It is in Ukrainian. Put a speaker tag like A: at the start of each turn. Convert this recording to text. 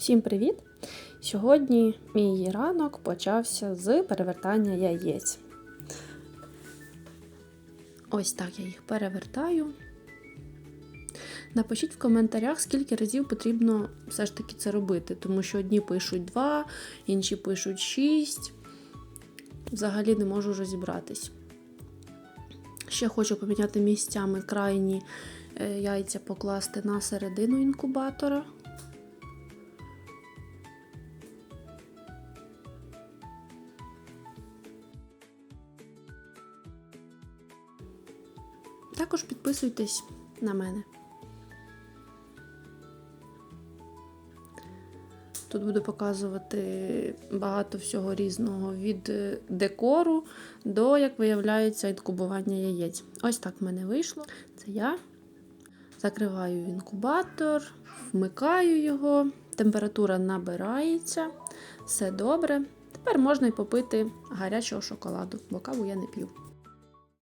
A: Всім привіт! Сьогодні мій ранок почався з перевертання яєць. Ось так я їх перевертаю. Напишіть в коментарях, скільки разів потрібно все ж таки це робити, тому що одні пишуть 2, інші пишуть 6. Взагалі не можу розібратись. Ще хочу поміняти місцями крайні е, яйця покласти на середину інкубатора. Також підписуйтесь на мене. Тут буду показувати багато всього різного від е, декору до, як виявляється, інкубування яєць. Ось так в мене вийшло. Це я. Закриваю інкубатор, вмикаю його, температура набирається, все добре. Тепер можна й попити гарячого шоколаду, бо каву я не п'ю.